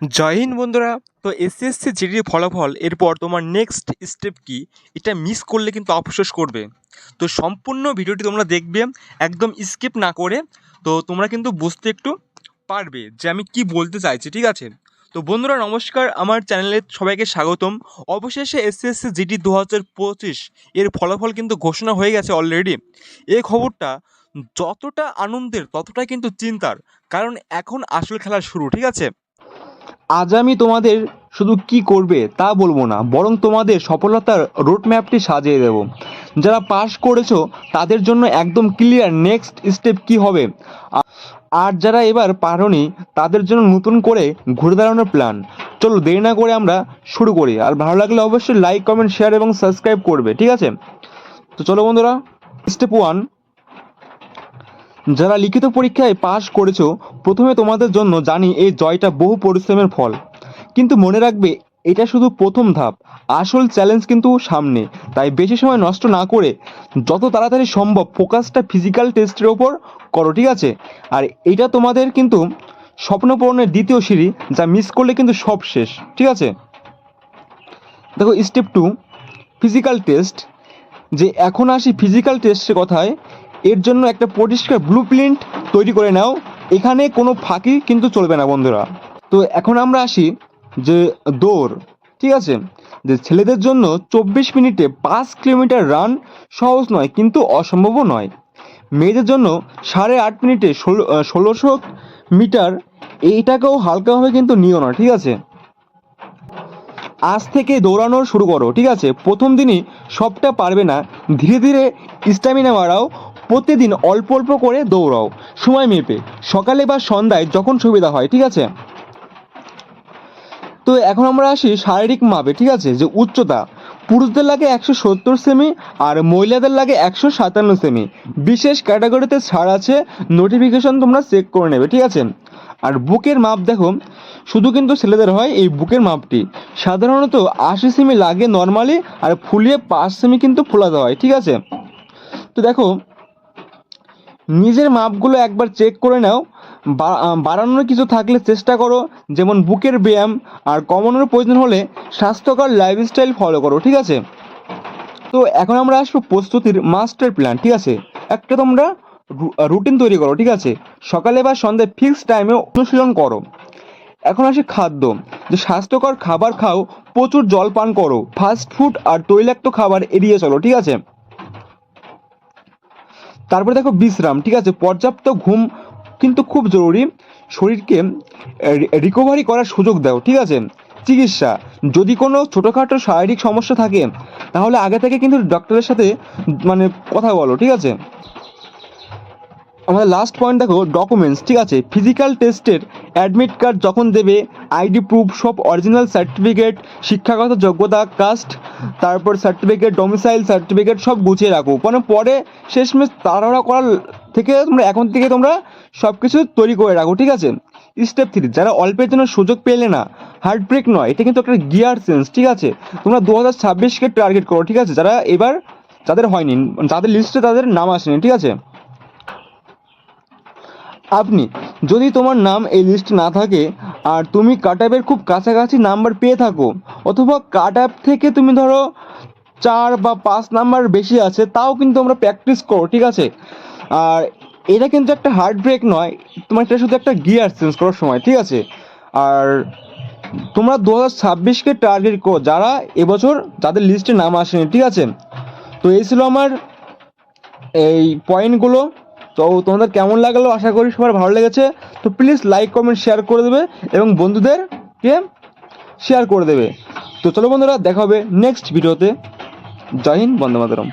জয় হিন্দ বন্ধুরা। তো এসএসসি জিডির ফলাফল, এরপর তোমার নেক্সট স্টেপ কি? এটা মিস করলে কিন্তু আফসোস করবে। তো সম্পূর্ণ ভিডিওটি তোমরা দেখবে, একদম স্কিপ না করে। তো তোমরা কিন্তু বুঝতে একটু পারবে যে আমি কি বলতে চাইছি, ঠিক আছে? তো বন্ধুরা, নমস্কার। আমার চ্যানেলে সবাইকে স্বাগতম। অবশেষে এসএসসি জিডি দু হাজার পঁচিশ, এর ফলাফল কিন্তু ঘোষণা হয়ে গেছে অলরেডি এই খবরটা যতটা আনন্দের, ততটাই কিন্তু চিন্তার। কারণ এখন আসল খেলা শুরু, ঠিক আছে? আজ আমি তোমাদের শুধু কি করবে তা বলব না, বরং তোমাদের সফলতার রোড ম্যাপটি সাজিয়ে দেব। যারা পাস করেছ, তাদের জন্য একদম ক্লিয়ার নেক্সট স্টেপ কি হবে? আর যারা এবার পারোনি, তাদের জন্য নতুন করে ঘুরে দাঁড়ানোর প্ল্যান চলো দেরি না করে আমরা শুরু করি। আর ভালো লাগলে অবশ্যই লাইক কমেন্ট শেয়ার এবং সাবস্ক্রাইব করবে, ঠিক আছে? তো চলো বন্ধুরা স্টেপ ওয়ান যারা লিখিত পরীক্ষায় পাশ করেছ, প্রথমে তোমাদের জন্য জানি এই জয়টা বহু পরিশ্রমের ফল। কিন্তু মনে রাখবে, এটা শুধু প্রথম ধাপ, আসল চ্যালেঞ্জ কিন্তু সামনে। তাই বেশি সময় নষ্ট না করে যত তাড়াতাড়ি সম্ভব ফোকাসটা ফিজিক্যাল টেস্টের ওপর করো, ঠিক আছে? আর এটা তোমাদের কিন্তু স্বপ্ন পূরণের দ্বিতীয় সিঁড়ি, যা মিস করলে কিন্তু সব শেষ, ঠিক আছে? দেখো স্টেপ টু ফিজিক্যাল টেস্ট যে এখন আসি ফিজিক্যাল টেস্টের কথায় এর জন্য একটা পরিষ্কার ব্লু প্রিন্ট তৈরি করে নাও। এখানে কোনো ফাঁকি কিন্তু চলবে না, বন্ধুরা। তো এখন আমরা আসি যে দৌড়, ঠিক আছে? যে ছেলেদের জন্য চব্বিশ মিনিটে পাঁচ কিলোমিটার রান সহজ নয়, কিন্তু অসম্ভবও নয়। মেয়েদের জন্য সাড়ে আট মিনিটে ষোলো ষোলোশো মিটার, এইটাকেও হালকাভাবে কিন্তু নিও না, ঠিক আছে? আজ থেকে দৌড়ানো শুরু করো, ঠিক আছে? প্রথম দিনই সবটা পারবে না। ধীরে ধীরে স্ট্যামিনা বাড়াও প্রতিদিন অল্প অল্প করে দৌড়াও। সময় মেপে। সকালে বা সন্ধ্যায় যখন সুবিধা হয়, ঠিক আছে? তো এখন আমরা আসি শারীরিক মাপে, ঠিক আছে? যে উচ্চতা। পুরুষদের লাগে একশো সত্তর সেমি আর মহিলাদের লাগে একশো সাতান্ন সেমি। বিশেষ ক্যাটাগরিতে ছাড় আছে নোটিফিকেশন তোমরা চেক করে নেবে, ঠিক আছে? আর বুকের মাপ দেখো, শুধু কিন্তু ছেলেদের হয় এই বুকের মাপটি। সাধারণত আশি সেমি লাগে নর্মালি আর ফুলিয়ে পাঁচ সেমি কিন্তু ফোলাতে হয়, ঠিক আছে? তো দেখো নিজের মাপগুলো একবার চেক করে নাও। বাড়ানোর কিছু থাকলে চেষ্টা করো, যেমন বুকের ব্যায়াম আর কমানোর প্রয়োজন হলে স্বাস্থ্যকর লাইফস্টাইল ফলো করো, ঠিক আছে? তো এখন আমরা আসব প্রস্তুতির মাস্টার প্ল্যান ঠিক আছে? একটা তোমরা রুটিন তৈরি করো, ঠিক আছে? সকালে বা সন্ধ্যায় ফিক্স টাইমে অনুশীলন করো। এখন আসে খাদ্য, যে স্বাস্থ্যকর খাবার খাও, প্রচুর জল পান করো ফাস্ট ফুড আর তৈলাক্ত খাবার এড়িয়ে চলো, ঠিক আছে? তারপরে দেখো বিশ্রাম, ঠিক আছে? পর্যাপ্ত ঘুম কিন্তু খুব জরুরি। শরীরকে রিকভারি করার সুযোগ দাও, ঠিক আছে? চিকিৎসা, যদি কোনো ছোটোখাটো শারীরিক সমস্যা থাকে, তাহলে আগে থেকে কিন্তু ডক্টরের সাথে মানে কথা বলো, ঠিক আছে? আমাদের লাস্ট পয়েন্ট দেখো ডকুমেন্টস ঠিক আছে? ফিজিক্যাল টেস্টের অ্যাডমিট কার্ড যখন দেবে, আইডি প্রুফ, সব অরিজিনাল সার্টিফিকেট, শিক্ষাগত যোগ্যতা, কাস্ট, তারপর সার্টিফিকেট ডোমিসাইল সার্টিফিকেট সব গুছিয়ে রাখো। মানে পরে শেষমেশ তাড়াহুড়া করার থেকে তোমরা, এখন থেকে তোমরা সব কিছু তৈরি করে রাখো, ঠিক আছে? স্টেপ থ্রি যারা অল্পের জন্য সুযোগ পেলে না হার্ট ব্রেক নয়, এটা কিন্তু একটা গিয়ার সেন্স ঠিক আছে? তোমরা দু হাজার ছাব্বিশকে টার্গেট করো, ঠিক আছে? যারা এবার যাদের হয়নি, যাদের লিস্টে তাদের নাম আসেনি, ঠিক আছে? আপনি যদি তোমার নাম এই লিস্টে না থাকে, আর তুমি কাট আপের খুব কাছাকাছি নাম্বার পেয়ে থাকো, অথবা কাট আপ থেকে তুমি ধরো চার বা পাঁচ নাম্বার বেশি আছে, তাও কিন্তু আমরা প্র্যাকটিস করো, ঠিক আছে? আর এটা কিন্তু একটা হার্ট ব্রেক নয়, তোমার এটা শুধু একটা গিয়ার চেঞ্জ করার সময়, ঠিক আছে? আর তোমরা দু হাজার ছাব্বিশকে টার্গেট করো, যারা এবছর যাদের লিস্টে নাম আসেনি, ঠিক আছে? তো এই ছিল আমার এই পয়েন্টগুলো তো তোমাদের কেমন লাগল? আশা করি সবার ভালো লেগেছে। তো প্লিজ লাইক কমেন্ট শেয়ার করে দেবে এবং বন্ধুদেরকে শেয়ার করে দেবে। তো চলো বন্ধুরা, দেখা হবে নেক্সট ভিডিওতে জয় হিন্দ, বন্দে মাতরম।